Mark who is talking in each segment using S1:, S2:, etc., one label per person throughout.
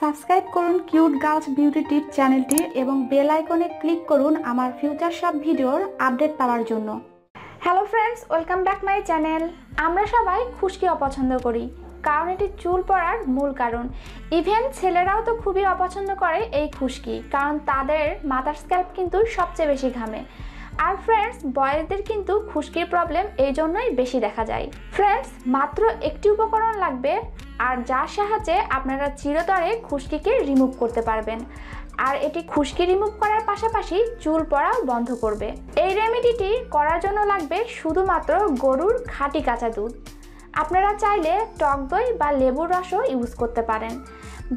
S1: Subscribe করুন cute girls beauty টিপ চ্যানেলটি এবং বেল আইকনে ক্লিক করুন আমার ফিউচার সব ভিডিওর আপডেট পাওয়ার জন্য।
S2: Hello friends welcome back my channel আমরা সবাই খুশকি অপছন্দ করি, কারণ এটি চুল পড়ার মূল কারণ। ইভেন ছেলেরাও তো খুবই অপছন্দ করে এই খুশকি, কারণ তাদের মাথার স্ক্যাল্প কিন্তু সবচেয়ে বেশি ঘামে। আর ফ্রেন্ডস বয়েজদের কিন্তু খুশকির প্রবলেম এই জন্যই বেশি দেখা যায়। ফ্রেন্ডস মাত্র একটি উপকরণ লাগবে আর যার সাহায্যে আপনারা চিরতরে খুশকিকে রিমুভ করতে পারবেন। আর এটি খুশকি রিমুভ করার পাশাপাশি চুল পড়াও বন্ধ করবে। এই রেমেডিটি করার জন্য লাগবে শুধুমাত্র গরুর খাঁটি কাঁচা দুধ। আপনারা চাইলে টক দই বা লেবুর রসও ইউজ করতে পারেন।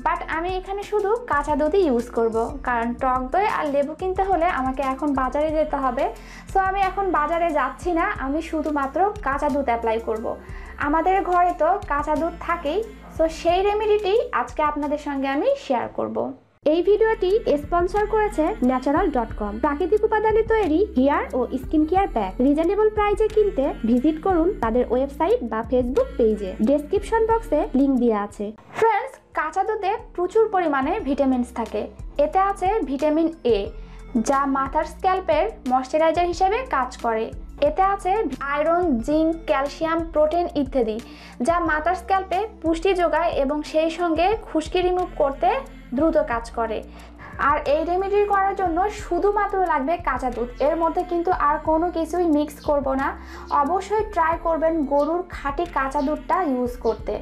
S2: বাট আমি এখানে শুধু কাঁচা দুধই ইউজ করব, কারণ টক দই আর লেবু কিনতে হলে আমাকে এখন বাজারে যেতে হবে। সো আমি এখন বাজারে যাচ্ছি না, আমি শুধুমাত্র কাঁচা দুধ অ্যাপ্লাই করব। আমাদের ঘরে তো কাঁচা দুধ থাকেই সো সেই রেমেডিটি আজকে আপনাদের সঙ্গে আমি শেয়ার করব।
S3: এই ভিডিওটি স্পন্সর করেছে ন্যাচারাল ডট কম প্রাকৃতিক উপাদানে তৈরি হেয়ার ও স্কিন কেয়ার প্যাক রিজনেবল প্রাইজে কিনতে ভিজিট করুন তাদের ওয়েবসাইট বা ফেসবুক পেজে ডেসক্রিপশন বক্সে লিংক দেওয়া আছে।
S2: ফ্রেন্ডস কাঁচা দুধে প্রচুর পরিমাণে ভিটামিনস থাকে। এতে আছে ভিটামিন এ যা মাথার স্ক্যাল্পের ময়শ্চারাইজার হিসেবে কাজ করে। এতে আছে আয়রন, জিঙ্ক, ক্যালসিয়াম, প্রোটিন ইত্যাদি, যা মাথার স্ক্যাল্পে পুষ্টি যোগায় এবং সেই সঙ্গে খুশকি রিমুভ করতে দ্রুত কাজ করে। আর এই রেমেডি করার জন্য শুধুমাত্র লাগবে কাঁচা দুধ। এর মধ্যে কিন্তু আর কোনো কিছুই মিক্স করব না। অবশ্যই ট্রাই করবেন গরুর খাঁটি কাঁচা দুধটা ইউজ করতে।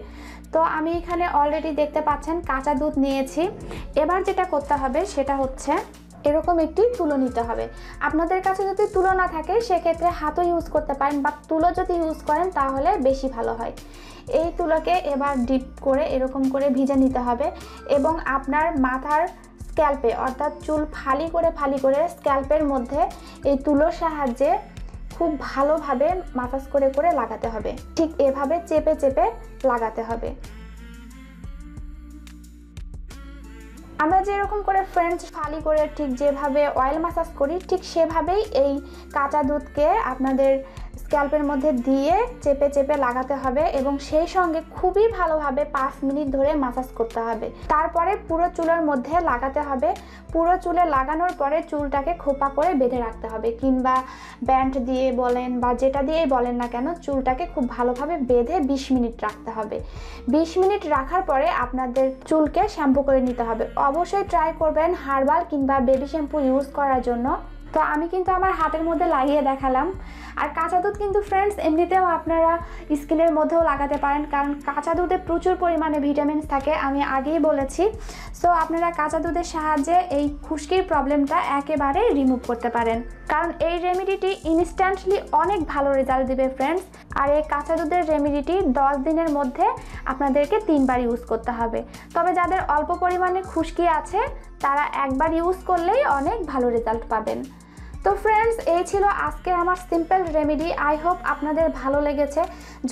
S2: তো আমি এখানে অলরেডি দেখতে পাচ্ছেন কাঁচা দুধ নিয়েছি। এবার যেটা করতে হবে সেটা হচ্ছে এরকম একটি তুলো নিতে হবে। আপনাদের কাছে যদি তুলো না থাকে, সেক্ষেত্রে হাতও ইউজ করতে পারেন বা তুলো যদি ইউজ করেন, তাহলে বেশি ভালো হয়। এই তুলোকে এবার ডিপ করে এরকম করে ভিজে নিতে হবে এবং আপনার মাথার স্ক্যাল্পে অর্থাৎ চুল ফালি করে ফালি করে স্ক্যাল্পের মধ্যে এই তুলোর সাহায্যে খুব ভালোভাবে মাসাজ করে করে লাগাতে হবে। ঠিক এভাবে চেপে চেপে লাগাতে হবে। আমরা যেরকম করে ফ্রেঞ্চ ফালি করে ঠিক যেভাবে অয়েল মাসাজ করি, ঠিক সেভাবেই এই কাঁচা দুধকে আপনাদের স্ক্যাল্পের মধ্যে দিয়ে চেপে চেপে লাগাতে হবে এবং সেই সঙ্গে খুবই ভালোভাবে পাঁচ মিনিট ধরে মাসাজ করতে হবে। তারপরে পুরো চুলের মধ্যে লাগাতে হবে। পুরো চুলে লাগানোর পরে চুলটাকে খোপা করে বেঁধে রাখতে হবে কিংবা ব্যান্ড দিয়ে বলেন বা যেটা দিয়েই বলেন না কেন, চুলটাকে খুব ভালোভাবে বেঁধে বিশ মিনিট রাখতে হবে। বিশ মিনিট রাখার পরে আপনাদের চুলকে শ্যাম্পু করে নিতে হবে। অবশ্যই ট্রাই করবেন হার্বাল কিংবা বেবি শ্যাম্পু ইউজ করার জন্য। তো আমি কিন্তু আমার হাতের মধ্যে লাগিয়ে দেখালাম। আর কাঁচা দুধ কিন্তু ফ্রেন্ডস এমনিতেও আপনারা স্কিনের মধ্যেও লাগাতে পারেন, কারণ কাঁচা দুধে প্রচুর পরিমাণে ভিটামিনস থাকে, আমি আগেই বলেছি। সো আপনারা কাঁচা দুধের সাহায্যে এই খুশকির প্রবলেমটা একেবারে রিমুভ করতে পারেন। কারণ এই রেমিডিটি ইনস্ট্যান্টলি অনেক ভালো রেজাল্ট দিবে ফ্রেন্ডস আর এই কাঁচা দুধের রেমিডিটি দশ দিনের মধ্যে আপনাদেরকে তিনবার ইউজ করতে হবে। তবে যাদের অল্প পরিমাণে খুশকি আছে তারা একবার ইউজ করলেই অনেক ভালো রেজাল্ট পাবেন। তো ফ্রেন্ডস এই ছিল আজকে আমার সিম্পল রেমেডি আই হোপ আপনাদের ভালো লেগেছে।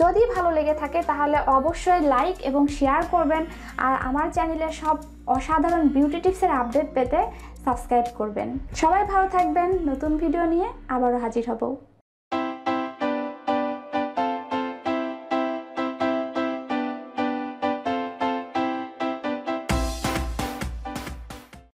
S2: যদি ভালো লেগে থাকে, তাহলে অবশ্যই লাইক এবং শেয়ার করবেন আর আমার চ্যানেলে সব অসাধারণ বিউটি টিপসের আপডেট পেতে সাবস্ক্রাইব করবেন। সবাই ভালো থাকবেন। নতুন ভিডিও নিয়ে আবারও হাজির হব।